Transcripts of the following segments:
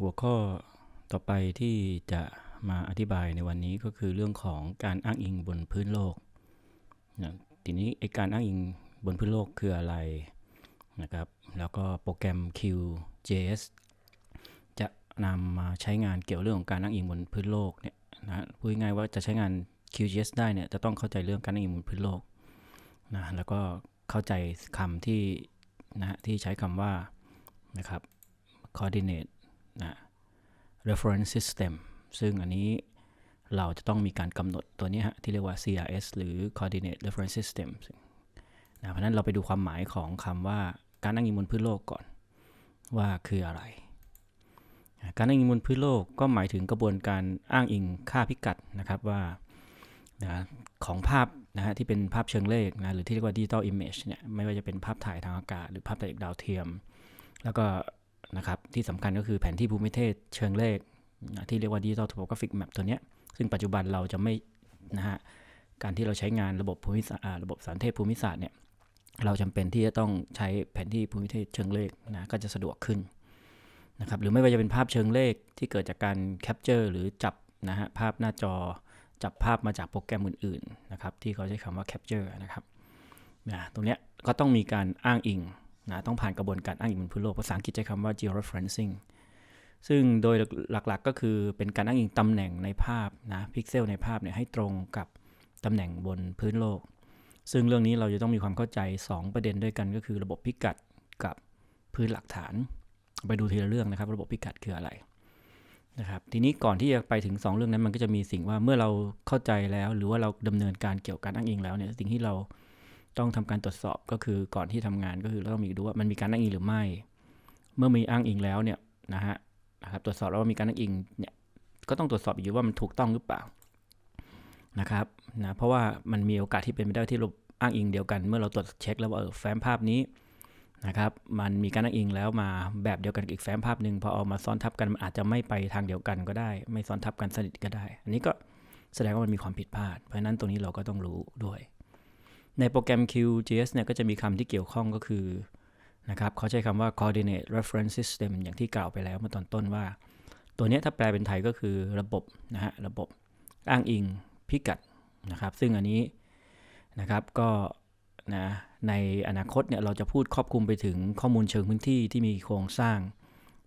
หัวข้อต่อไปที่จะมาอธิบายในวันนี้ก็คือเรื่องของการอ้างอิงบนพื้นโลกนะทีนี้ไอการอ้างอิงบนพื้นโลกคืออะไรนะครับ แล้วก็โปรแกรม QGIS จะนำมาใช้งานเกี่ยวเรื่องของการอ้างอิงบนพื้นโลกเนี่ยนะพูดง่ายว่าจะใช้งาน QGIS ได้เนี่ยจะต้องเข้าใจเรื่องการอ้างอิงบนพื้นโลกนะแล้วก็เข้าใจคำที่นะฮะที่ใช้คำว่านะครับ coordinate นะ reference system ซึ่งอันนี้เราจะต้องมีการกำหนดตัวนี้ฮะที่เรียกว่า CRS หรือ coordinate reference system นะเพราะนั้นเราไปดูความหมายของคำว่าการอ้างอิงบนพื้นโลกก่อนว่าคืออะไร การอ้างอิงบนพื้นโลกก็หมายถึงกระบวนการอ้างอิงค่าพิกัดนะครับว่านะของภาพนะฮะที่เป็นภาพเชิงเลขนะหรือที่เรียกว่า digital image เนี่ยไม่ว่าจะเป็นภาพถ่ายทางอากาศ หรือภาพถ่ายจากดาวเทียม แล้วก็ นะครับที่สำคัญก็คือแผนที่ภูมิเทศเชิงเลขที่เรียกว่า Digital Topographic Map ตัวนี้ซึ่งปัจจุบันเราจะไม่นะฮะการที่เราใช้งานระบบภูมิศาสตร์ระบบสารเทพภูมิศาสตร์เนี่ยเราจำเป็นที่จะต้องใช้แผนที่ภูมิเทศเชิงเลขนะก็จะสะดวกขึ้นนะครับหรือไม่ว่าจะเป็นภาพเชิงเลขที่เกิดจากการแคปเจอร์หรือจับนะฮะภาพหน้าจอจับภาพมาจากโปรแกรมอื่นๆนะครับที่เขาใช้คำว่าแคปเจอร์นะครับนะตรงเนี้ยก็ต้องมีการอ้างอิง นะต้องผ่านกระบวนการอ้างอิงบนพื้นโลก ภาษาอังกฤษใช้คำว่า georeferencing ซึ่งโดยหลักๆก็คือเป็นการอ้างอิงตำแหน่งในภาพนะพิกเซลในภาพเนี่ยให้ตรงกับตำแหน่งบนพื้นโลก ซึ่งเรื่องนี้เราจะต้องมีความเข้าใจ 2 ประเด็นด้วยกันก็คือระบบพิกัดกับพื้นหลักฐาน ไปดูทีละเรื่องนะครับ ระบบพิกัดคืออะไรนะครับทีนี้ก่อนที่จะไปถึง 2 เรื่องนั้นมันก็จะมีสิ่งว่าเมื่อเราเข้าใจแล้ว หรือว่าเราดำเนินการเกี่ยวกับการอ้างอิงแล้วเนี่ยสิ่งที่เรา ต้องทำการตรวจสอบก็คือก่อนที่ทำงานก็คือเราต้องมีดูว่ามันมีการอ้างอิงหรือไม่ เมื่อมีอ้างอิงแล้วเนี่ยนะฮะนะครับตรวจสอบแล้วว่ามีการอ้างอิงเนี่ยก็ต้องตรวจสอบอยู่ว่ามันถูกต้องหรือเปล่านะครับนะเพราะว่ามันมีโอกาสที่เป็นไปได้ที่เราอ้างอิงเดียวกัน เมื่อเราตรวจเช็คแล้วว่าเออแฟ้มภาพนี้นะครับมันมีการอ้างอิงแล้วมาแบบเดียวกันอีกแฟ้มภาพหนึ่งพอเอามาซ้อนทับกันมันอาจจะไม่ไปทางเดียวกันก็ได้ ไม่ซ้อนทับกันสนิทก็ได้ อันนี้ก็แสดงว่ามันมีความผิดพลาด เพราะฉะนั้นตรงนี้เราก็ต้องรู้ด้วย ในโปรแกรม QGIS เนี่ยก็จะมีคำที่เกี่ยวข้องก็คือนะครับเขาใช้คำว่า coordinate reference system อย่างที่กล่าวไปแล้วเมื่อตอนต้นว่า ตัวนี้ถ้าแปลเป็นไทยก็คือระบบนะฮะระบบอ้างอิงพิกัดนะครับ ซึ่งอันนี้นะครับก็นะในอนาคตเนี่ยเราจะพูดครอบคลุมไปถึงข้อมูลเชิงพื้นที่ที่มีโครงสร้าง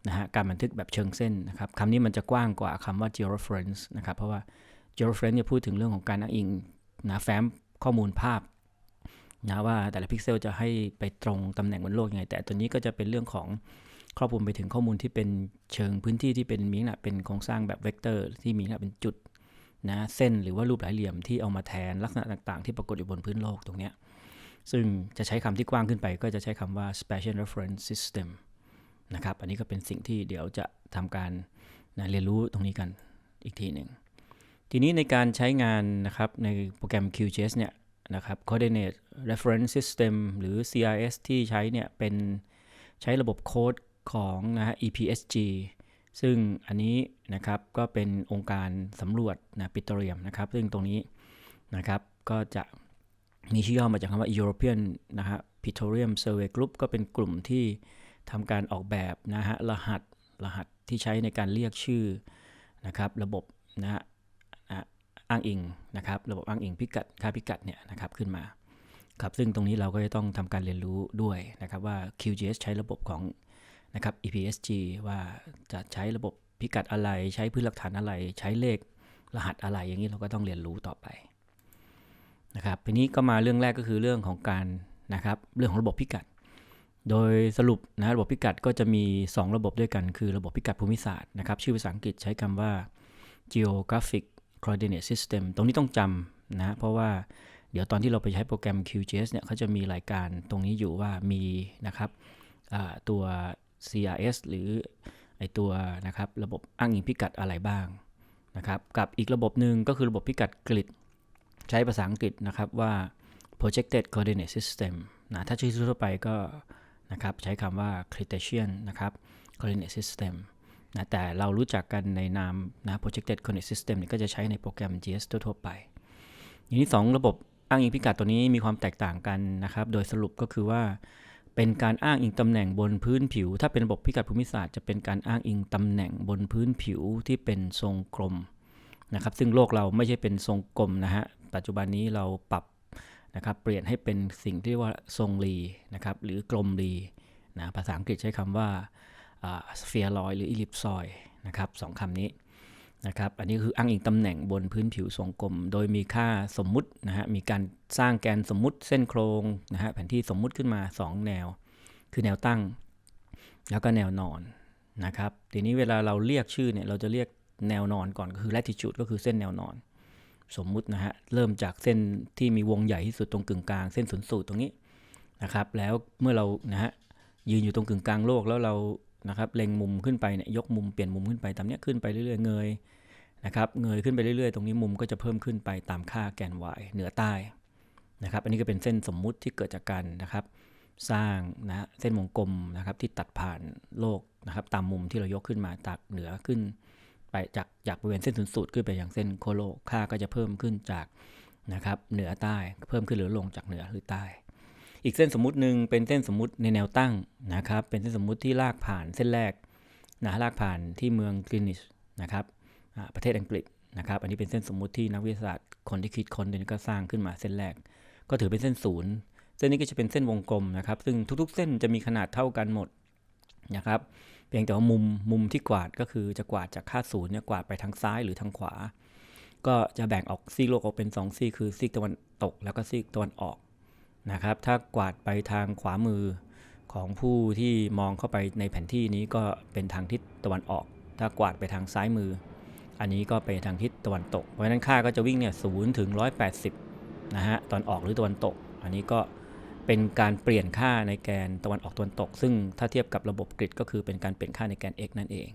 นะฮะการบันทึกแบบเชิงเส้นนะครับคำนี้มันจะกว้างกว่าคำว่า georeference นะครับเพราะว่า georeference เนี่ยพูดถึงเรื่องของการอ้างอิงนะแฟ้มข้อมูลภาพ นะว่าแต่ละพิกเซลจะให้ไปตรงตำแหน่งบนโลกยังไง แต่ตัวนี้ก็จะเป็นเรื่องของครอบคลุมไปถึงข้อมูลที่เป็นเชิงพื้นที่ที่เป็นมีลักษณะเป็นโครงสร้างแบบเวกเตอร์ที่มีลักษณะเป็นจุดนะเส้นหรือว่ารูปหลายเหลี่ยมที่เอามาแทนลักษณะต่างๆ ที่ปรากฏอยู่บนพื้นโลกตรงนี้ซึ่งจะใช้คำที่กว้างขึ้นไปก็จะใช้คำว่า spatial reference system นะครับอันนี้ก็เป็นสิ่งที่เดี๋ยวจะทำการนะเรียนรู้ตรงนี้กันอีกทีหนึ่งทีนี้ในการใช้งานนะครับในโปรแกรม QGIS เนี่ย นะครับ Coordinate Reference System หรือ CRS ที่ใช้เนี่ยเป็นใช้ระบบโค้ดของนะฮะ EPSG ซึ่งอันนี้นะครับก็เป็นองค์การสำรวจนะปิโตรเลียมนะครับ ซึ่งตรงนี้นะครับก็จะมีชื่อย่อมาจากคำว่า European นะฮะ Petroleum Survey Group ก็เป็นกลุ่มที่ทำการออกแบบนะฮะรหัสรหัสที่ใช้ในการเรียกชื่อนะครับระบบนะฮะ อ้างอิงนะครับระบบอ้างอิงพิกัดค่าพิกัดเนี่ยนะครับขึ้นมาครับซึ่งตรงนี้เราก็จะต้องทำการเรียนรู้ด้วยนะครับว่า QGIS ใช้ระบบของนะครับ EPSG ว่าจะใช้ระบบพิกัดอะไรใช้พื้นหลักฐานอะไร ใช้เลขรหัสอะไรอย่างนี้เราก็ต้องเรียนรู้ต่อไปนะครับทีนี้ก็มาเรื่องแรกก็คือเรื่องของการนะครับเรื่องของระบบพิกัด โดยสรุปนะระบบพิกัดก็จะมี 2 ระบบด้วยกัน คือระบบพิกัดภูมิศาสตร์นะครับชื่อภาษาอังกฤษใช้คำว่า geographic coordinate system ตรงนี้ต้องจำนะ เพราะว่าเดี๋ยวตอนที่เราไปใช้โปรแกรม QGIS เนี่ยเขาจะมีรายการตรงนี้อยู่ว่ามีนะครับตัว CRS หรือไอตัวนะครับระบบอ้างอิงพิกัดอะไรบ้างนะครับกับอีกระบบหนึ่งก็คือระบบพิกัดกริดใช้ภาษาอังกฤษนะครับว่า projected coordinate system นะถ้าชื่อทั่วไปก็นะครับใช้คำว่า Cartesian นะครับ coordinate system นะแต่เรารู้จักกันในนามนะ projected coordinate system นี่ก็จะใช้ในโปรแกรม GIS ทั่วไป อย่างนี้2ระบบอ้างอิงพิกัดตัวนี้มีความแตกต่างกันนะครับ โดยสรุปก็คือว่า เป็นการอ้างอิงตำแหน่งบนพื้นผิว ถ้าเป็นระบบพิกัดภูมิศาสตร์จะเป็นการอ้างอิงตำแหน่งบนพื้นผิวที่เป็นทรงกลมนะครับ ซึ่งโลกเราไม่ใช่เป็นทรงกลมนะฮะ ปัจจุบันนี้เราปรับนะครับเปลี่ยนให้เป็นสิ่งที่เรียกว่าทรงรีนะครับหรือกลมรีนะภาษาอังกฤษใช้คำว่า สเฟียรอยหรืออิลิปซอยนะครับสองคำนี้นะครับอันนี้คืออ้างอิงตำแหน่งบนพื้นผิวทรงกลม โดยมีค่าสมมุตินะฮะมีการสร้างแกนสมมุติเส้นโครงนะฮะแผนที่สมมุติขึ้นมา 2 แนว คือแนวตั้ง แล้วก็แนวนอนนะครับทีนี้เวลาเราเรียกชื่อเนี่ยเราจะเรียกแนวนอนก่อนก็คือ latitude ก็คือเส้นแนวนอน สมมุตินะฮะเริ่มจากเส้นที่มีวงใหญ่ที่สุดตรงกึ่งกลางเส้นศูนย์สูตรตรงนี้นะครับแล้วเมื่อเรานะฮะยืนอยู่ตรงกึ่งกลางโลกแล้วเรา นะครับเล็งมุมขึ้นไปเนี่ยยกมุมเปลี่ยนมุมขึ้นไปตามเนี้ยขึ้นไปเรื่อยๆเงยนะครับเงยขึ้นไปเรื่อยๆ ตรงนี้มุมก็จะเพิ่มขึ้นไปตามค่าแกน y เหนือใต้นะครับ อันนี้ก็เป็นเส้นสมมุติที่เกิดจากการนะครับ สร้างนะเส้นวงกลมนะครับที่ตัดผ่านโลกนะครับ ตามมุมที่เรายกขึ้นมาจากเหนือขึ้น ไปจากจากบริเวณเส้นศูนย์สูตรขึ้นไปอยังเส้นโคโลค่าก็จะเพิ่มขึ้นจากนะครับเหนือใต้เพิ่มขึ้นหรือลงจากเหนือหรือใต้ อีกเส้นสมมุติหนึ่งเป็นเส้นสมมุติในแนวตั้งนะครับ เป็นเส้นสมมุติที่ลากผ่านเส้นแรกนะลากผ่านที่เมืองกรีนิชนะครับประเทศอังกฤษนะครับ อันนี้เป็นเส้นสมมุติที่นักวิทยาศาสตร์คนที่คิดค้นเนี่ยก็สร้างขึ้นมาเส้นแรก ก็ถือเป็นเส้นศูนย์เส้นนี้ก็จะเป็นเส้นวงกลมนะครับ ซึ่งทุกๆ เส้นจะมีขนาดเท่ากันหมดนะครับเพียงแต่ว่ามุมมุมที่กวาดก็คือจะกวาดจากค่าศูนย์เนี่ยกวาดไปทางซ้ายหรือทางขวา ก็จะแบ่งออกซีกโลกออกเป็น2ซีกคือซีกตะวันตก แล้วก็ซีกตะวันออก นะครับ ถ้ากวาดไปทางขวามือของผู้ที่มองเข้าไปในแผนที่นี้ก็เป็นทางทิศตะวันออก ถ้ากวาดไปทางซ้ายมือ อันนี้ก็ไปทางทิศตะวันตก เพราะฉะนั้นค่าก็จะวิ่งเนี่ยศูนย์ถึงร้อยแปดสิบนะฮะตอนออกหรือตะวันตก อันนี้ก็เป็นการเปลี่ยนค่าในแกนตะวันออกตะวันตก ซึ่งถ้าเทียบกับระบบกริดก็คือเป็นการเปลี่ยนค่าในแกน x นั่นเอง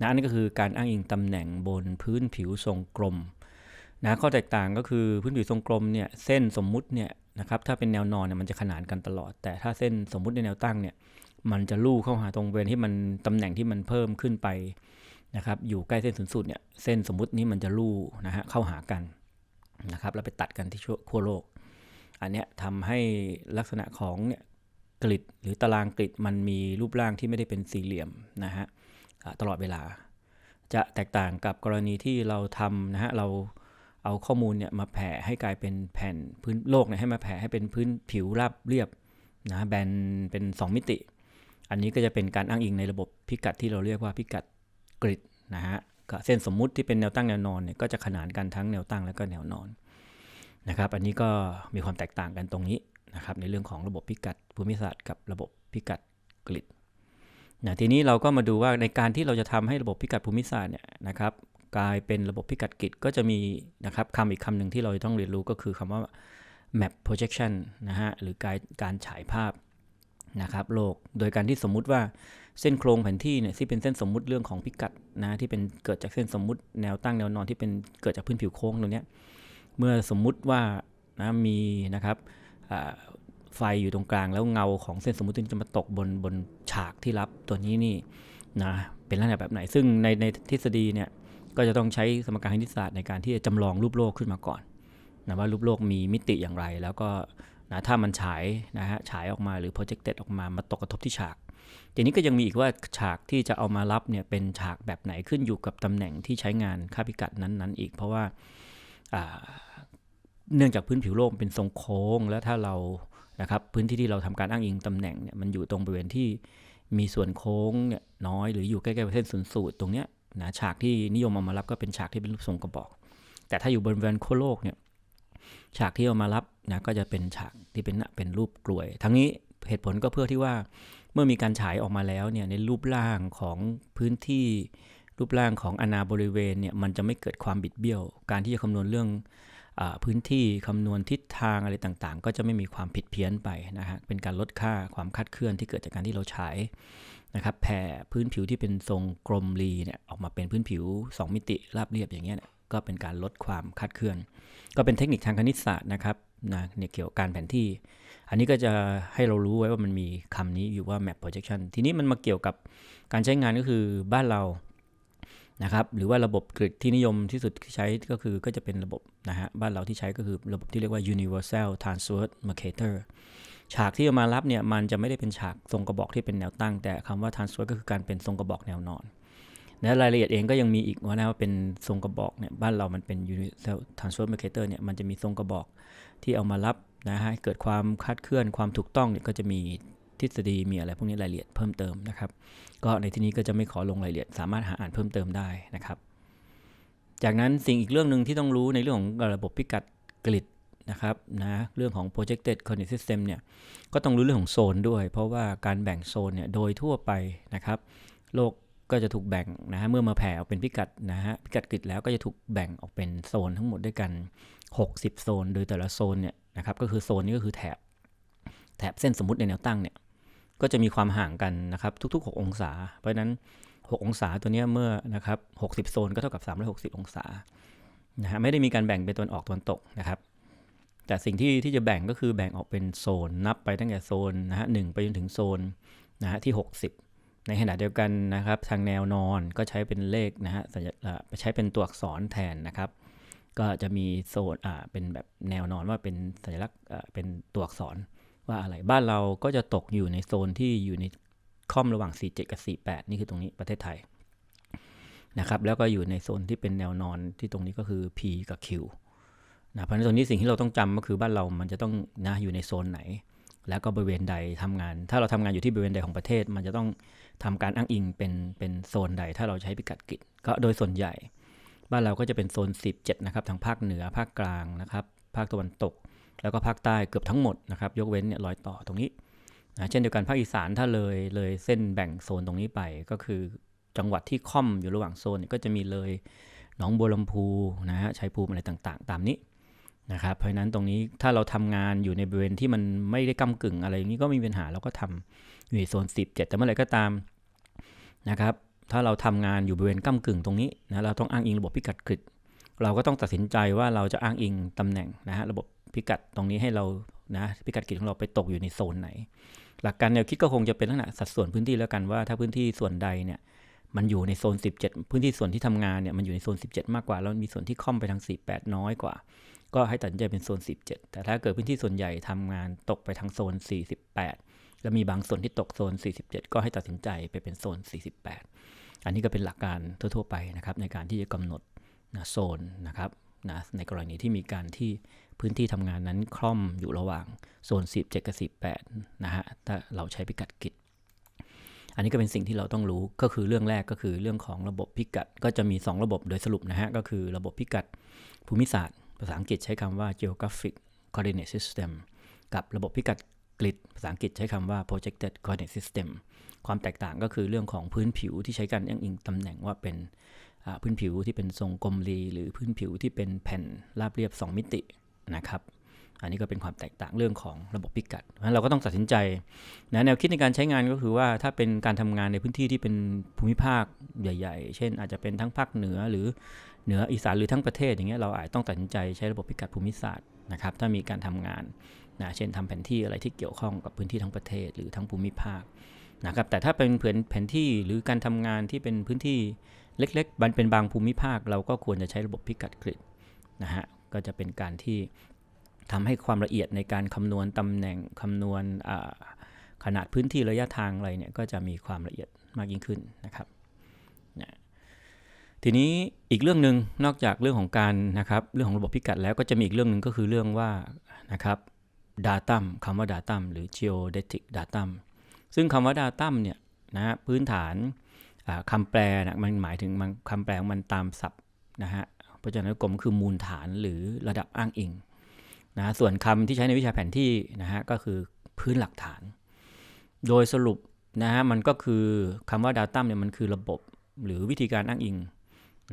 นะอันนี้ก็คือการอ้างอิงตำแหน่งบนพื้นผิวทรงกลมนะข้อแตกต่างก็คือพื้นผิวทรงกลมเนี่ยเส้นสมมุติเนี่ย นะครับถ้าเป็นแนวนอนเนี่ยมันจะขนานกันตลอด แต่ถ้าเส้นสมมุติในแนวตั้งเนี่ยมันจะลู่เข้าหาตรงบริเวณที่มันตำแหน่งที่มันเพิ่มขึ้นไปนะครับอยู่ใกล้เส้นศูนย์สูตรเนี่ยเส้นสมมุตินี้มันจะลู่นะฮะเข้าหากันนะครับแล้วไปตัดกันที่ขั้วโลก อันเนี้ยทำให้ลักษณะของเนี่ยกริดหรือตารางกริดมันมีรูปร่างที่ไม่ได้เป็นสี่เหลี่ยมนะฮะตลอดเวลา จะแตกต่างกับกรณีที่เราทำนะฮะเรา เอาข้อมูลเนี่ยมาแผ่ให้กลายเป็นแผ่นพื้นโลกเนี่ยให้มาแผ่ให้เป็นพื้นผิวราบเรียบนะแบนเป็น 2 มิติ อันนี้ก็จะเป็นการอ้างอิงในระบบพิกัดที่เราเรียกว่าพิกัดกริดนะฮะเส้นสมมุติที่เป็นแนวตั้งแนวนอนเนี่ยก็จะขนานกันทั้งแนวตั้งและก็แนวนอนนะครับอันนี้ก็มีความแตกต่างกันตรงนี้นะครับในเรื่องของระบบพิกัดภูมิศาสตร์กับระบบพิกัดกริดนะทีนี้เราก็มาดูว่าในการที่เราจะทำให้ระบบพิกัดภูมิศาสตร์เนี่ยนะครับ กลายเป็นระบบพิกัดกิดก็จะมีนะครับคำอีกคำหนึ่งที่เราต้องเรียนรู้ก็คือคำว่า map projection นะฮะหรือการการฉายภาพนะครับโลก โดยการที่สมมุติว่าเส้นโครงแผนที่เนี่ยที่เป็นเส้นสมมุติเรื่องของพิกัดนะที่เป็นเกิดจากเส้นสมมุติแนวตั้งแนวนอนที่เป็นเกิดจากพื้นผิวโค้งตรงนี้เมื่อสมมุติว่านะมีนะครับไฟอยู่ตรงกลางแล้วเงาของเส้นสมมุติจะมาตกบนบนฉากที่รับตัวนี้นี่นะเป็นลักษณะแบบไหนซึ่งในในทฤษฎีเนี่ย ก็จะต้องใช้สมการคณิตศาสตร์ในการที่จะจำลองรูปโลกขึ้นมาก่อนนะว่ารูปโลกมีมิติอย่างไร แล้วก็นะถ้ามันฉายนะฮะฉายออกมาหรือ projected ออกมามาตกกระทบที่ฉากทีนี้ก็ยังมีอีกว่าฉากที่จะเอามารับเนี่ยเป็นฉากแบบไหนขึ้นอยู่กับตำแหน่งที่ใช้งานค่าพิกัดนั้นๆ อีก เพราะว่าเนื่องจากพื้นผิวโลกเป็นทรงโค้ง แล้วถ้าเรานะครับพื้นที่ที่เราทำการอ้างอิงตำแหน่งเนี่ยมันอยู่ตรงบริเวณที่มีส่วนโค้งเนี่ยน้อยหรืออยู่ใกล้ๆเส้นศูนย์สูตรตรงเนี้ย นะฉากที่นิยมเอามารับก็เป็นฉากที่เป็นรูปทรงกระบอก แต่ถ้าอยู่บนบริเวณโคโลกเนี่ยฉากที่เอามารับนะก็จะเป็นฉากที่เป็นเป็นรูปกลวย ทั้งนี้เหตุผลก็เพื่อที่ว่าเมื่อมีการฉายออกมาแล้วเนี่ยในรูปร่างของพื้นที่รูปร่างของอนาบริเวณเนี่ยมันจะไม่เกิดความบิดเบี้ยว การที่จะคำนวณเรื่องอพื้นที่คำนวณทิศทางอะไรต่างๆ ก็จะไม่มีความผิดเพี้ยนไปนะฮะเป็นการลดค่าความคาดเคลื่อนที่เกิดจากการที่เราฉาย นะครับแผ่พื้นผิวที่เป็นทรงกลมรีเนี่ยออกมาเป็นพื้นผิว 2 มิติราบเรียบอย่างเงี้ยก็เป็นการลดความคาดเคลื่อน ก็เป็นเทคนิคทางคณิตศาสตร์นะครับนะในเกี่ยวกับการแผนที่ อันนี้ก็จะให้เรารู้ไว้ว่ามันมีคำนี้อยู่ว่า map projection ทีนี้มันมาเกี่ยวกับการใช้งานก็คือบ้านเรานะครับหรือว่าระบบกริดที่นิยมที่สุดที่ใช้ก็คือก็จะเป็นระบบนะฮะบ้านเราที่ใช้ก็คือระบบที่เรียกว่า universal transverse marcator ฉากที่เอามารับเนี่ยมันจะไม่ได้เป็นฉากทรงกระบอกที่เป็นแนวตั้ง แต่คำว่า transverse ก็คือการเป็นทรงกระบอกแนวนอนและรายละเอียดเองก็ยังมีอีกว่านะว่าเป็นทรงกระบอกเนี่ยบ้านเรามันเป็น universal transverse marketer เนี่ยมันจะมีทรงกระบอกที่เอามารับนะฮะเกิดความคลาดเคลื่อนความถูกต้องเนี่ยก็จะมีทฤษฎีมีอะไรพวกนี้รายละเอียดเพิ่มเติมนะครับ ก็ในที่นี้ก็จะไม่ขอลงรายละเอียด สามารถหาอ่านเพิ่มเติมได้นะครับ จากนั้นสิ่งอีกเรื่องหนึ่งที่ต้องรู้ในเรื่องของระบบพิกัดกริด นะครับนะเรื่องของ projected coordinate system เนี่ยก็ต้องรู้เรื่องของโซนด้วย เพราะว่าการแบ่งโซนเนี่ยโดยทั่วไปนะครับ โลกก็จะถูกแบ่งนะฮะเมื่อมาแผ่ออกเป็นพิกัดนะฮะพิกัดกริดแล้วก็จะถูกแบ่งออกเป็นโซนทั้งหมดด้วยกัน 60 โซน โดยแต่ละโซนเนี่ยนะครับก็คือโซนนี้ก็คือแถบแถบเส้นสมมติในแนวตั้งเนี่ยก็จะมีความห่างกันนะครับทุก ๆ 6 องศา เพราะฉะนั้น 6 องศาตัวเนี้ยเมื่อนะครับ60 โซนก็เท่ากับ 360 องศานะฮะไม่ได้มีการแบ่งเป็นตะวันออกตะวันตกนะครับ แต่สิ่งที่ที่จะแบ่งก็คือแบ่งออกเป็นโซนนับไปตั้งแต่โซนนะฮะหไปจนถึงโซนนะฮะที่ 60 ในขณะเดียวกันนะครับ ทางแนวนอนก็ใช้เป็นเลขนะฮะสัญลักษณ์ใช้เป็นตัวอักษรแทนนะครับ ก็จะมีโซนอ่าเป็นแบบแนวนอนว่าเป็นสัญลักษณ์อ่าเป็นตัวอักษรว่าอะไรบ้านเราก็จะตกอยู่ในโซนที่อยู่ในค่อมระหว่าง 47 กับ 48 นี่คือตรงนี้ประเทศไทยนะครับแล้วก็อยู่ในโซนที่เป็นแนวนอนที่ตรงนี้ก็คือ P กับ Q นะเพราะฉะนั้นตรงนี้สิ่งที่เราต้องจำก็คือบ้านเรามันจะต้องนะอยู่ในโซนไหน แล้วก็บริเวณใดทำงาน ถ้าเราทำงานอยู่ที่บริเวณใดของประเทศ มันจะต้องทำการอ้างอิงเป็นเป็นโซนใด ถ้าเราใช้พิกัดกฤษก็โดยส่วนใหญ่ บ้านเราก็จะเป็นโซน 17 นะครับทางภาคเหนือภาคกลางนะครับ ภาคตะวันตก แล้วก็ภาคใต้เกือบทั้งหมดนะครับยกเว้นเนี่ยรอยต่อตรงนี้นะเช่นเดียวกันภาคอีสานถ้าเลยเลยเส้นแบ่งโซนตรงนี้ไปก็คือจังหวัดที่ค่อมอยู่ระหว่างโซนเนี่ยก็จะมีเลยหนองบัวลำพูนะฮะชัยภูมิอะไรต่างๆ ตามนี้ นะครับเพราะนั้นตรงนี้ถ้าเราทำงานอยู่ในบริเวณที่มันไม่ได้ก้ากึ่งอะไรอย่างนี้ก็ไมมีปัญหาเราก็ทำอยู่ในโซน 17 แต่เมื่อไหร่ก็ตามนะครับ ถ้าเราทำงานอยู่บริเวณก้ากึ่งตรงนี้นะเราต้องอ้างอิงระบบพิกัดกริดเราก็ต้องตัดสินใจว่าเราจะอ้างอิงตำแหน่งนะฮะระบบพิกัดตรงนี้ให้เรานะพิกัดกริดของเราไปตกอยู่ในโซนไหน หลักการแนวคิดก็คงจะเป็นลักษณะสัดส่วนพื้นที่แล้วกันว่า ถ้าพื้นที่ส่วนใดเนี่ยมันอยู่ในโซน 17 พื้นที่ส่วนที่ทำงานเนี่ยมันอยู่ในโซน 17 มากกว่าแล้วมีส่วนที่ค่อมไปทาง 48 น้อยกว่า ก็ให้ตัดสินใจเป็นโซน 17 แต่ถ้าเกิดพื้นที่ส่วนใหญ่ทำงานตกไปทางโซน 48 แล้วมีบางส่วนที่ตกโซน 47 ก็ให้ตัดสินใจไปเป็นโซน 48 อันนี้ก็เป็นหลักการทั่วๆไปนะครับในการที่จะกำหนดนะโซนนะครับนะในกรณีที่มีการที่พื้นที่ทำงานนั้นคล่อมอยู่ระหว่างโซน 17 กับ 18 นะฮะ ถ้าเราใช้พิกัดกิจ อันนี้ก็เป็นสิ่งที่เราต้องรู้ ก็คือเรื่องแรกก็คือเรื่องของระบบพิกัด ก็จะมี 2 ระบบโดยสรุปนะฮะ ก็คือระบบพิกัดภูมิศาสตร์ ภาษาอังกฤษใช้คำว่า geographic coordinate system กับระบบพิกัดกริดภาษาอังกฤษใช้คำว่า projected coordinate system ความแตกต่างก็คือเรื่องของพื้นผิวที่ใช้การอ้างอิงตำแหน่งว่าเป็นพื้นผิวที่เป็นทรงกลมรี หรือพื้นผิวที่เป็นแผ่นราบเรียบ 2 มิตินะครับอันนี้ก็เป็นความแตกต่างเรื่องของระบบพิกัดเพราะเราก็ต้องตัดสินใจนะแนวคิดในการใช้งานก็คือว่าถ้าเป็นการทำงานในพื้นที่ที่เป็นภูมิภาคใหญ่ ๆ เช่น อาจจะเป็นทั้งภาคเหนือหรือ เหนืออีสานหรือทั้งประเทศอย่างเงี้ยเราอาจต้องตัดสินใจใช้ระบบพิกัดภูมิศาสตร์นะครับถ้ามีการทำงานนะเช่นทำแผนที่อะไรที่เกี่ยวข้องกับพื้นที่ทั้งประเทศหรือทั้งภูมิภาคนะครับแต่ถ้าเป็นแผนที่หรือการทำงานที่เป็นพื้นที่เล็กๆมันเป็นบางภูมิภาค เราก็ควรจะใช้ระบบพิกัดกริดนะฮะก็จะเป็นการที่ทำให้ความละเอียดในการคำนวณตำแหน่งคำนวณขนาดพื้นที่ระยะทางอะไรเนี่ยก็จะมีความละเอียดมากยิ่งขึ้นนะครับนะ ทีนี้อีกเรื่องหนึ่งนอกจากเรื่องของการนะครับเรื่องของระบบพิกัดแล้วก็จะมีอีกเรื่องหนึ่งก็คือเรื่องว่านะครับ datum คำว่า datum หรือ geodetic datum ซึ่งคำว่า datum เนี่ยนะพื้นฐานคำแปลนะมันหมายถึงมันคำแปลของมันตามศัพท์นะฮะพจนานุกรมคือมูลฐานหรือระดับอ้างอิงนะส่วนคำที่ใช้ในวิชาแผนที่นะฮะก็คือพื้นหลักฐาน โดยสรุปนะฮะมันก็คือคำว่า Datum เนี่ยมันคือระบบหรือวิธีการอ้างอิง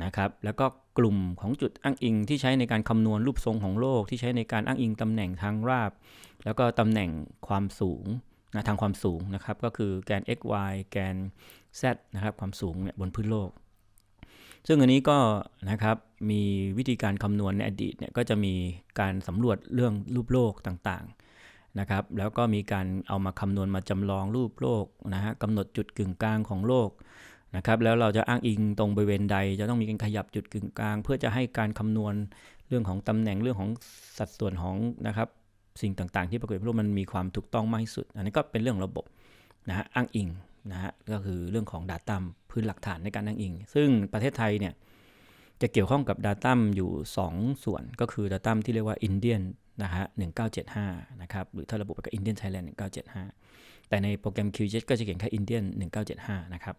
นะครับ แล้วก็กลุ่มของจุดอ้างอิงที่ใช้ในการคำนวณรูปทรงของโลก ที่ใช้ในการอ้างอิงตำแหน่งทางราบ แล้วก็ตำแหน่งความสูงนะทางความสูงนะครับ ก็คือแกน x y แกน z นะครับ ความสูงเนี่ยบนพื้นโลก ซึ่งอันนี้ก็นะครับมีวิธีการคำนวณในอดีตเนี่ยก็จะมีการสำรวจเรื่องรูปโลกต่างๆนะครับ แล้วก็มีการเอามาคำนวณมาจำลองรูปโลกนะฮะกำหนดจุดกึ่งกลางของโลก นะครับแล้วเราจะอ้างอิงตรงบริเวณใด จะต้องมีการขยับจุดกึ่งกลาง เพื่อจะให้การคำนวณเรื่องของตำแหน่งเรื่องของสัดส่วนของนะครับสิ่งต่างๆ ที่ปรากฏในโลกมันมีความถูกต้องมากที่สุด อันนี้ก็เป็นเรื่องระบบนะฮะอ้างอิงนะฮะก็คือเรื่องของ Data พื้นหลักฐานในการอ้างอิง ซึ่งประเทศไทยเนี่ยจะเกี่ยวข้องกับ Data อยู่ 2 ส่วนก็คือ Data ที่เรียกว่า Indian นะฮะ1975 นะครับ หรือถ้าระบุไปก็ Indian Thailand 1975 แต่ในโปรแกรม QGIS ก็จะเขียนแค่ Indian 1975 นะครับ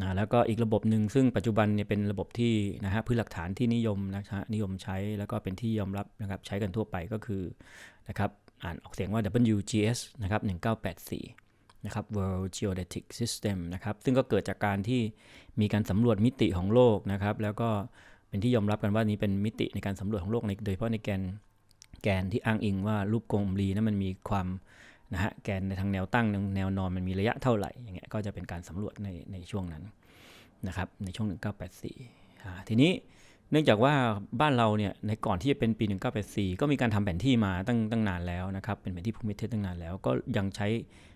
นะแล้วก็อีกระบบหนึ่งซึ่งปัจจุบันเนี่ยเป็นระบบที่นะฮะพื้นหลักฐานที่นิยมนะฮะนิยมใช้แล้วก็เป็นที่ยอมรับนะครับใช้กันทั่วไปก็คือนะครับอ่านออกเสียงว่า WGS นะครับ1984นะครับ World Geodetic System นะครับซึ่งก็เกิดจากการที่มีการสำรวจมิติของโลกนะครับแล้วก็เป็นที่ยอมรับกันว่านี้เป็นมิติในการสำรวจของโลกในโดยเฉพาะในแกนแกนที่อ้างอิงว่ารูปกลมรีนั้นมันมีความ นะฮะแกนในทางแนวตั้งแนวนอนมันมีระยะเท่าไหร่อย่างเงี้ยก็จะเป็นการสำรวจในในช่วงนั้นนะครับในช่วง 1984 ทีนี้เนื่องจากว่าบ้านเราเนี่ยในก่อนที่จะเป็นปี 1984 ก็มีการทำแผนที่มาตั้งตั้งนานแล้วนะครับเป็นแผนที่ภูมิประเทศตั้งนานแล้ว ก็ยังใช้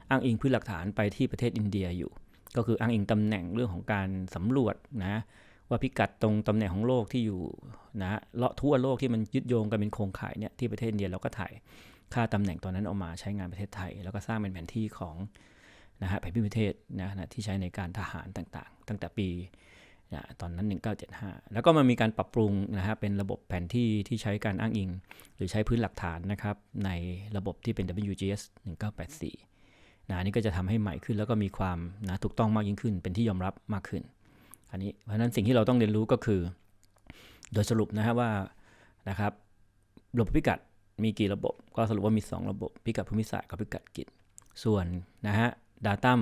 อ้างอิงพื้นหลักฐานไปที่ประเทศอินเดียอยู่ ก็คืออ้างอิงตำแหน่งเรื่องของการสำรวจนะว่าพิกัดตรงตำแหน่งของโลกที่อยู่นะเลาะทั่วโลกที่มันยึดโยงกันเป็นโครงข่ายเนี่ยที่ประเทศอินเดียเราก็ถ่าย ค่าตำแหน่งตอนนั้นออกมาใช้งานประเทศไทย แล้วก็สร้างเป็นแผนที่ของนะฮะแผนที่ประเทศนะนะที่ใช้ในการทหารต่างๆ ตั้งแต่ปีนะตอนนั้น 1975 แล้วก็มันมีการปรับปรุงนะฮะเป็นระบบแผนที่ที่ใช้การอ้างอิง หรือใช้พื้นหลักฐานนะครับในระบบที่เป็น WGS 1984นะนี่ก็จะทำให้ใหม่ขึ้นแล้วก็มีความนะถูกต้องมากยิ่งขึ้น เป็นที่ยอมรับมากขึ้น อันนี้เพราะฉะนั้นสิ่งที่เราต้องเรียนรู้ก็คือ โดยสรุปนะฮะว่านะครับระบบพิกัด มีกี่ระบบ ก็สรุปว่ามี 2 ระบบ พิกัดภูมิศาสตร์กับพิกัดกิจ ส่วนนะฮะดัตัม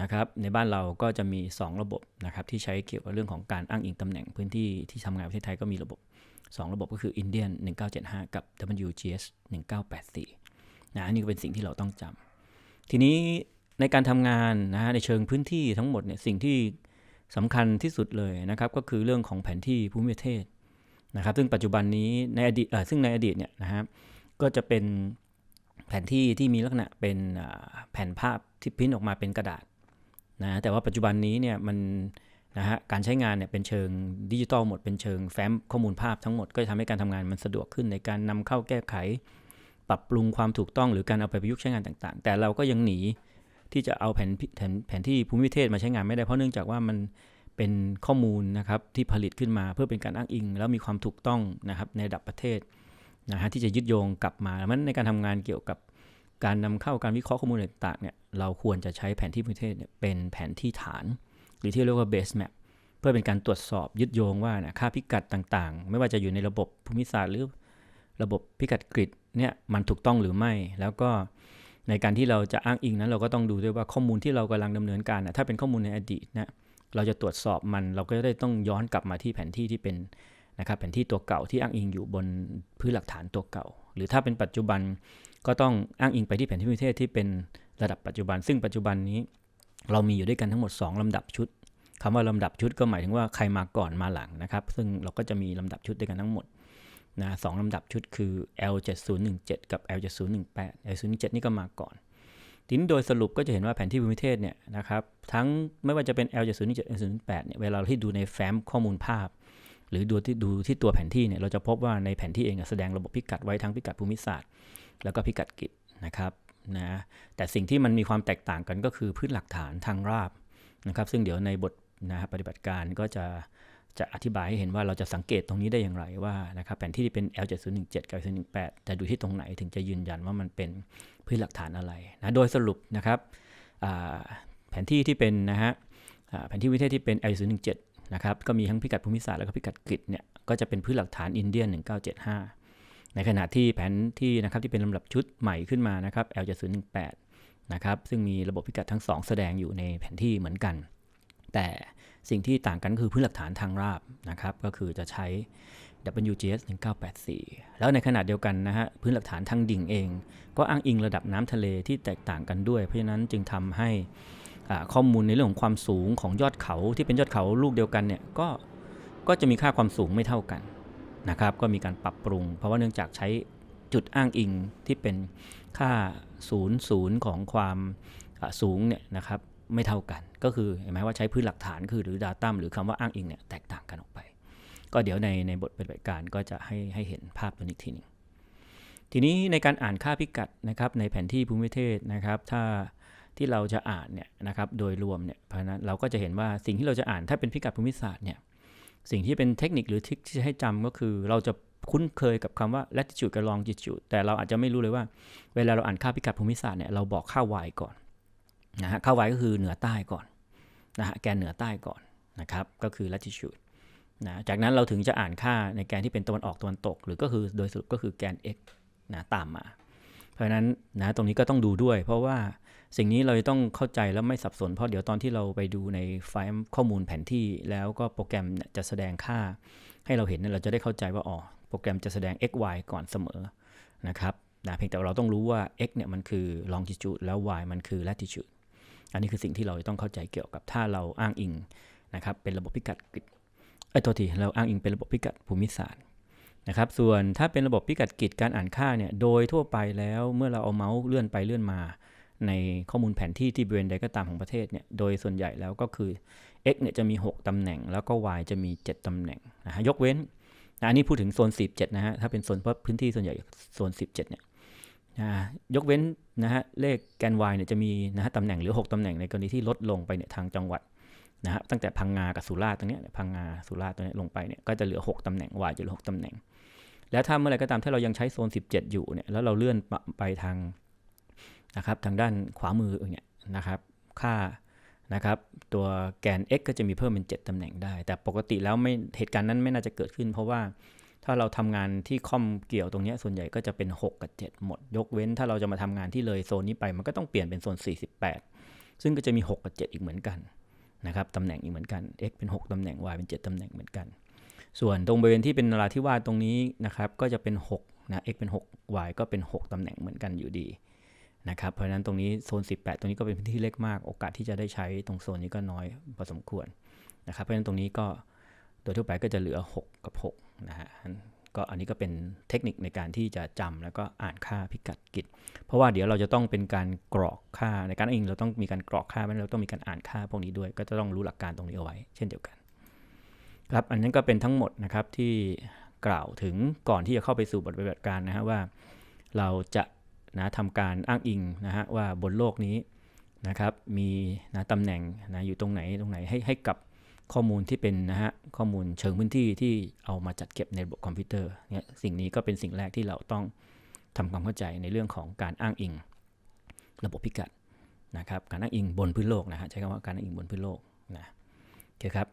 นะครับในบ้านเราก็จะมี 2 ระบบนะครับที่ใช้เกี่ยวกับเรื่องของการอ้างอิงตำแหน่งพื้นที่ที่ทำงานประเทศไทยก็มีระบบ 2 ระบบก็คือ Indian 1975 กับ WGS 1984นะนี่ก็เป็นสิ่งที่เราต้องจำทีนี้ในการทำงานนะฮะในเชิงพื้นที่ทั้งหมดเนี่ยสิ่งที่สำคัญที่สุดเลยนะครับก็คือเรื่องของแผนที่ภูมิประเทศ นะครับ ซึ่งปัจจุบันนี้ในอดีตซึ่งในอดีตเนี่ยนะครับก็จะเป็นแผนที่ที่มีลักษณะเป็นแผ่นภาพที่พิมพ์ออกมาเป็นกระดาษนะแต่ว่าปัจจุบันนี้เนี่ยมันนะฮะการใช้งานเนี่ยเป็นเชิงดิจิตอลหมดเป็นเชิงแฟ้มข้อมูลภาพทั้งหมดก็จะทำให้การทำงานมันสะดวกขึ้นในการนำเข้าแก้ไข ปรับปรุงความถูกต้องหรือการเอาไปประยุกต์ใช้งานต่างๆ แต่เราก็ยังหนีที่จะเอาแผนแผนแผนที่ภูมิประเทศมาใช้งานไม่ได้เพราะเนื่องจากว่ามัน เป็นข้อมูลนะครับที่ผลิตขึ้นมาเพื่อเป็นการอ้างอิง แล้วมีความถูกต้องนะครับในระดับประเทศนะฮะที่จะยึดโยงกลับมาแล้วมันในการทำงานเกี่ยวกับการนำเข้าการวิเคราะห์ข้อมูลต่างๆเนี่ยเราควรจะใช้แผนที่ประเทศเนี่ยเป็นแผนที่ฐาน หรือที่เรียกว่า base map เพื่อเป็นการตรวจสอบยึดโยงว่านะค่าพิกัดต่างๆ ไม่ว่าจะอยู่ในระบบภูมิศาสตร์หรือระบบพิกัดกริดเนี่ยมันถูกต้องหรือไม่ แล้วก็ในการที่เราจะอ้างอิงนั้นเราก็ต้องดูด้วยว่าข้อมูลที่เรากำลังดำเนินการนะถ้าเป็นข้อมูลในอดีตนะ เราจะตรวจสอบมันเราก็ได้ต้องย้อนกลับมาที่แผนที่ที่เป็นนะครับแผนที่ตัวเก่าที่อ้างอิงอยู่บนพื้นหลักฐานตัวเก่า หรือถ้าเป็นปัจจุบันก็ต้องอ้างอิงไปที่แผนที่ประเทศที่เป็นระดับปัจจุบัน ซึ่งปัจจุบันนี้เรามีอยู่ด้วยกันทั้งหมด 2 ลำดับชุดคำว่าลำดับชุดก็หมายถึงว่าใครมาก่อนมาหลังนะครับ ซึ่งเราก็จะมีลำดับชุดด้วยกันทั้งหมดนะสลำดับชุดคือ L7017 กับ L7018 L017 นี่ก็มาก่อน ทีนี้โดยสรุปก็จะเห็นว่าแผนที่ภูมิประเทศเนี่ยนะครับทั้งไม่ว่าจะเป็น L7017 L018 เนี่ยเวลาที่ดูในแฟ้มข้อมูลภาพ หรือดูที่ดูที่ตัวแผนที่เนี่ยเราจะพบว่าในแผนที่เองแสดงระบบพิกัดไว้ทั้งพิกัดภูมิศาสตร์ แล้วก็พิกัดกิจนะครับนะแต่สิ่งที่มันมีความแตกต่างกันก็คือพื้นหลักฐานทางราบนะครับซึ่งเดี๋ยวในบทนะปฏิบัติการก็จะ จะอธิบายให้เห็นว่าเราจะสังเกตตรงนี้ได้อย่างไรว่านะครับแผนที่ที่เป็น L7017 กับ L7018 จะดูที่ตรงไหนถึงจะยืนยันว่ามันเป็นพื้นหลักฐานอะไรนะโดยสรุปนะครับแผนที่ที่เป็นนะฮะแผนที่วิเทศที่เป็น L017 นะครับก็มีทั้งพิกัดภูมิศาสตร์แล้วก็พิกัดกริดเนี่ยก็จะเป็นพื้นหลักฐานอินเดีย1975 ในขณะที่แผนที่นะครับที่เป็นลำดับชุดใหม่ขึ้นมานะครับ L7018 นะครับซึ่งมีระบบพิกัดทั้ง 2 แสดงอยู่ในแผนที่เหมือนกัน แต่สิ่งที่ต่างกันคือพื้นหลักฐานทางราบนะครับ ก็คือจะใช้ WGS 1984 แล้วในขณะเดียวกันนะฮะพื้นหลักฐานทางดิ่งเอง ก็อ้างอิงระดับน้ำทะเลที่แตกต่างกันด้วย เพราะฉะนั้นจึงทำให้ข้อมูลในเรื่องของความสูงของยอดเขาที่เป็นยอดเขาลูกเดียวกันเนี่ยก็ก็จะมีค่าความสูงไม่เท่ากันนะครับ ก็มีการปรับปรุง เพราะว่าเนื่องจากใช้จุดอ้างอิงที่เป็นค่าศูนย์ศูนย์ของความสูงเนี่ยนะครับ ไม่เท่ากัน ก็คือเห็นไหมว่าใช้พื้นหลักฐานคือหรือ Data หรือคำว่าอ้างอิงเนี่ยแตกต่างกันออกไป ก็เดี๋ยวในในบทปฏิบัติการก็จะให้ให้เห็นภาพตัวนี้ทีนึงทีนี้ในการอ่านค่าพิกัดนะครับในแผนที่ภูมิประเทศนะครับ ถ้าที่เราจะอ่านเนี่ยนะครับโดยรวมเนี่ยเพราะนั้นเราก็จะเห็นว่าสิ่งที่เราจะอ่านถ้าเป็นพิกัดภูมิศาสตร์เนี่ยสิ่งที่เป็นเทคนิคหรือทิคที่จะให้จำก็คือ เราจะคุ้นเคยกับคำว่า latitude กับ longitude แต่เราอาจจะไม่รู้เลยว่า เวลาเราอ่านค่าพิกัดภูมิศาสตร์เนี่ยเราบอกค่า y ก่อน นะฮะค่า y ก็คือเหนือใต้ก่อนนะฮะแกนเหนือใต้ก่อนนะครับก็คือ latitude นะจากนั้นเราถึงจะอ่านค่าในแกนที่เป็นตะวันออกตะวันตก หรือก็คือโดยสรุปก็คือแกน x นะตามมา เพราะฉะนั้นนะตรงนี้ก็ต้องดูด้วย เพราะว่าสิ่งนี้เราจะต้องเข้าใจแล้วไม่สับสน เพราะเดี๋ยวตอนที่เราไปดูในไฟล์ข้อมูลแผนที่แล้วก็โปรแกรมจะแสดงค่าให้เราเห็นเนี่ยเราจะได้เข้าใจว่าอ๋อโปรแกรมจะแสดง x y ก่อนเสมอนะครับนะเพียงแต่เราต้องรู้ว่า x เนี่ยมันคือ longitude แล้ว y มันคือ latitude อันนี้คือสิ่งที่เราต้องเข้าใจเกี่ยวกับถ้าเราอ้างอิงนะครับเป็นระบบพิกัดกริดไอ้ยตัวทีเราอ้างอิงเป็นระบบพิกัดภูมิศาสตร์นะครับส่วนถ้าเป็นระบบพิกัดกริดการอ่านค่าเนี่ยโดยทั่วไปแล้วเมื่อเราเอาเมาส์เลื่อนไปเลื่อนมา ในข้อมูลแผนที่ที่บริเวณใดก็ตามของประเทศเนี่ยโดยส่วนใหญ่แล้วก็คือ x เนี่ยจะมี 6 ตำแหน่ง แล้วก็ y จะมี 7 ตำแหน่งนะฮะยกเว้นนะอันนี้พูดถึงโซน 17 นะฮะ ถ้าเป็นโซนพื้นที่ส่วนใหญ่โซน 17 เนี่ย นะยกเว้นนะฮะเลขแกน y เนี่ยจะมีนะฮะตำแหน่งหรือ 6ตำแหน่งในกรณีที่ลดลงไปเนี่ยทางจังหวัดนะฮะตั้งแต่พังงากับสุราษฎร์ตรงเนี้ยพังงาสุราษฎร์ตรงเนี้ยลงไปเนี่ยก็จะเหลือ 6ตำแหน่ง y จะเหลือ 6ตำแหน่ง แล้วถ้าเมื่อไรก็ตามที่เรายังใช้โซน 17 อยู่เนี่ยแล้วเราเลื่อนไปทางนะครับทางด้านขวามือเนี่ยนะครับค่านะครับตัวแกน x ก็จะมีเพิ่มเป็น 7ตำแหน่งได้ แต่ปกติแล้วไม่เหตุการณ์นั้นไม่น่าจะเกิดขึ้น เพราะว่า ถ้าเราทำงานที่คอมเกี่ยวตรงนี้ส่วนใหญ่ก็จะเป็น 6 กับ 7 หมด ยกเว้นถ้าเราจะมาทำงานที่เลยโซนนี้ไป มันก็ต้องเปลี่ยนเป็นโซน 48 ซึ่งก็จะมี 6 กับ 7 อีกเหมือนกันนะครับตำแหน่งอีกเหมือนกัน x เป็น 6ตำแหน่ง y เป็น 7ตำแหน่งเหมือนกัน ส่วนตรงบริเวณที่เป็นนราธิวาสตรงนี้นะครับก็จะเป็น6นะ x เป็น 6 y ก็เป็น 6ตำแหน่งเหมือนกันอยู่ดีนะครับเพราะฉะนั้นตรงนี้โซน 18 ตรงนี้ก็เป็นพื้นที่เล็กมาก โอกาสที่จะได้ใช้ตรงโซนนี้ก็น้อยพอสมควรนะครับเพราะฉะนั้นตรงนี้ก็โดยทั่วไปก็จะเหลือ 6 กับ 6 ก็อันนี้ก็เป็นเทคนิคในการที่จะจำแล้วก็อ่านค่าพิกัดกิจ เพราะว่าเดี๋ยวเราจะต้องเป็นการกรอกค่าในการอ้างอิงเราต้องมีการกรอกค่าแล้วเราต้องมีการอ่านค่าพวกนี้ด้วย ก็จะต้องรู้หลักการตรงนี้เอาไว้ เช่นเดียวกันครับอันนั้นก็เป็นทั้งหมดนะครับที่กล่าวถึงก่อนที่จะเข้าไปสู่บทปฏิบัติการนะฮะว่า เราจะนะทำการอ้างอิงนะฮะว่าบนโลกนี้นะครับมีนะตำแหน่งนะอยู่ตรงไหนตรงไหนให้ให้กับ ข้อมูลที่เป็นนะฮะข้อมูลเชิงพื้นที่ที่เอามาจัดเก็บในระบบคอมพิวเตอร์เนี่ยสิ่งนี้ก็เป็นสิ่งแรกที่เราต้องทำความเข้าใจในเรื่องของการอ้างอิง ระบบพิกัดนะครับการอ้างอิงบนพื้นโลกนะฮะใช้คำว่าการอ้างอิงบนพื้นโลกนะโอเคครับ